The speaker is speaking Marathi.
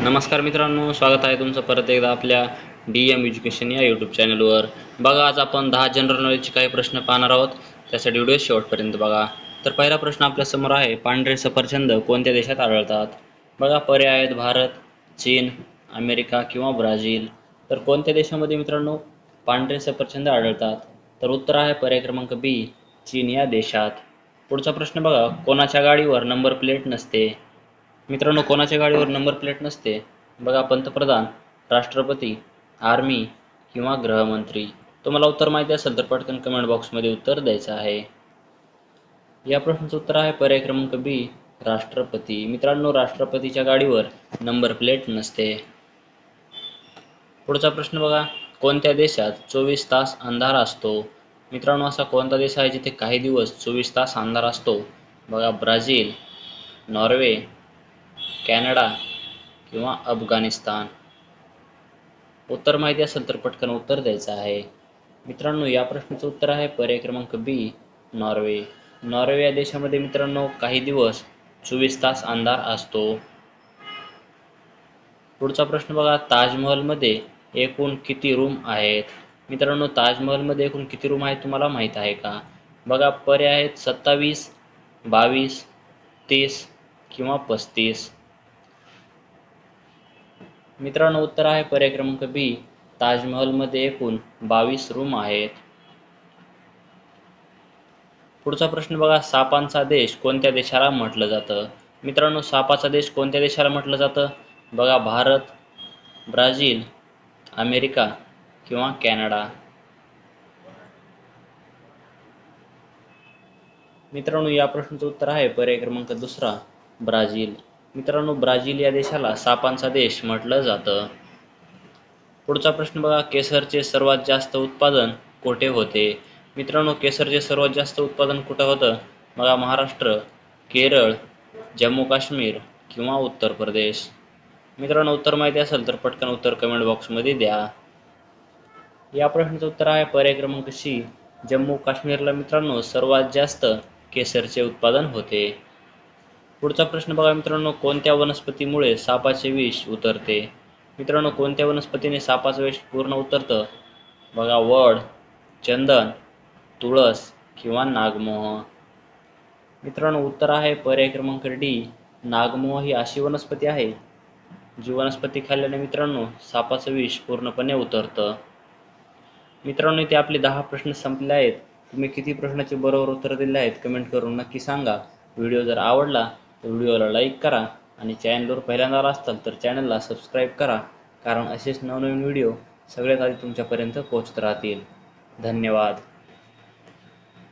नमस्कार मित्रांनो स्वागत आहे तुमचं परत एकदा आपल्या डी एम एज्युकेशन या यूट्यूब चॅनलवर बघा आज आपण दहा जनरल नॉलेजचे काही प्रश्न पाहणार आहोत. त्यासाठी व्हिडिओ शेवटपर्यंत बघा. तर पहिला प्रश्न आपल्यासमोर आहे पांढरे सफरचंद कोणत्या देशात आढळतात? बघा पर्याय आहेत भारत चीन अमेरिका किंवा ब्राझील. तर कोणत्या देशामध्ये मित्रांनो पांढरे सफरचंद आढळतात? तर उत्तर आहे पर्याय क्रमांक बी चीन या देशात. पुढचा प्रश्न बघा कोणाच्या गाडीवर नंबर प्लेट नसते? मित्रांनो कोणाच्या गाडीवर नंबर प्लेट नसते बघा पंतप्रधान राष्ट्रपती आर्मी किंवा गृहमंत्री. तुम्हाला उत्तर माहिती असेल तर पटकन कमेंट बॉक्समध्ये उत्तर द्यायचं आहे. या प्रश्नाचं उत्तर आहे पर्याय क्रमांक बी राष्ट्रपती. मित्रांनो राष्ट्रपतीच्या गाडीवर नंबर प्लेट नसते. पुढचा प्रश्न बघा कोणत्या देशात चोवीस तास अंधार असतो? मित्रांनो असा कोणता देश आहे जिथे काही दिवस चोवीस तास अंधार असतो? बघा ब्राझील नॉर्वे कॅनडा किंवा अफगाणिस्तान. उत्तर माहिती असेल तर पटकन उत्तर द्यायचं आहे. मित्रांनो या प्रश्नाचं उत्तर आहे पर्याय क्रमांक बी नॉर्वे. नॉर्वे या देशामध्ये मित्रांनो काही दिवस चोवीस तास अंधार असतो. पुढचा प्रश्न बघा ताजमहलमध्ये एकूण किती रूम आहेत? मित्रांनो ताजमहलमध्ये एकूण किती रूम आहेत तुम्हाला माहीत आहे का? बघा पर्याय आहेत सत्तावीस बावीस तीस किंवा पस्तीस. मित्रांनो उत्तर आहे पर्याय क्रमांक बी. ताजमहलमध्ये एकूण बावीस रूम आहेत. पुढचा प्रश्न बघा सापांचा देश कोणत्या देशाला म्हटलं जातं? मित्रांनो सापाचा देश कोणत्या देशाला म्हटलं जातं? बघा भारत ब्राझील अमेरिका किंवा कॅनडा. मित्रांनो या प्रश्नाचं उत्तर आहे पर्याय क्रमांक दुसरा ब्राझील. मित्रांनो ब्राझील या देशाला सापांचा देश म्हटलं जातं. पुढचा प्रश्न बघा केसरचे सर्वात जास्त उत्पादन कोठे होते? मित्रांनो केसरचे सर्वात जास्त उत्पादन कुठं होतं? बघा महाराष्ट्र केरळ जम्मू काश्मीर किंवा उत्तर प्रदेश. मित्रांनो उत्तर माहिती असेल तर पटकन उत्तर कमेंट बॉक्समध्ये द्या. या प्रश्नाचं उत्तर आहे पर्याय क्रमांक सी. जम्मू काश्मीरला मित्रांनो सर्वात जास्त केसरचे उत्पादन होते. पुढचा प्रश्न बघा मित्रांनो कोणत्या वनस्पतीमुळे सापाचे विष उतरते? मित्रांनो कोणत्या वनस्पतीने सापाचं विष पूर्ण उतरतं? बघा वड चंदन तुळस किंवा नागमोह. मित्रांनो उत्तर आहे पर्याय क्रमांक डी नागमोह ही अशी वनस्पती आहे जी वनस्पती खाल्ल्याने मित्रांनो सापाचं विष पूर्णपणे उतरतं. मित्रांनो इथे आपले दहा प्रश्न संपले आहेत. तुम्ही किती प्रश्नाचे बरोबर उत्तर दिले आहेत कमेंट करून नक्की सांगा. व्हिडिओ जर आवडला तर व्हिडिओला लाईक करा आणि चॅनलवर पहिल्यांदा आला असाल तर चॅनलला सबस्क्राईब करा कारण असेच नवनवीन व्हिडिओ सगळ्यात आधी तुमच्यापर्यंत पोहोचत राहतील. धन्यवाद.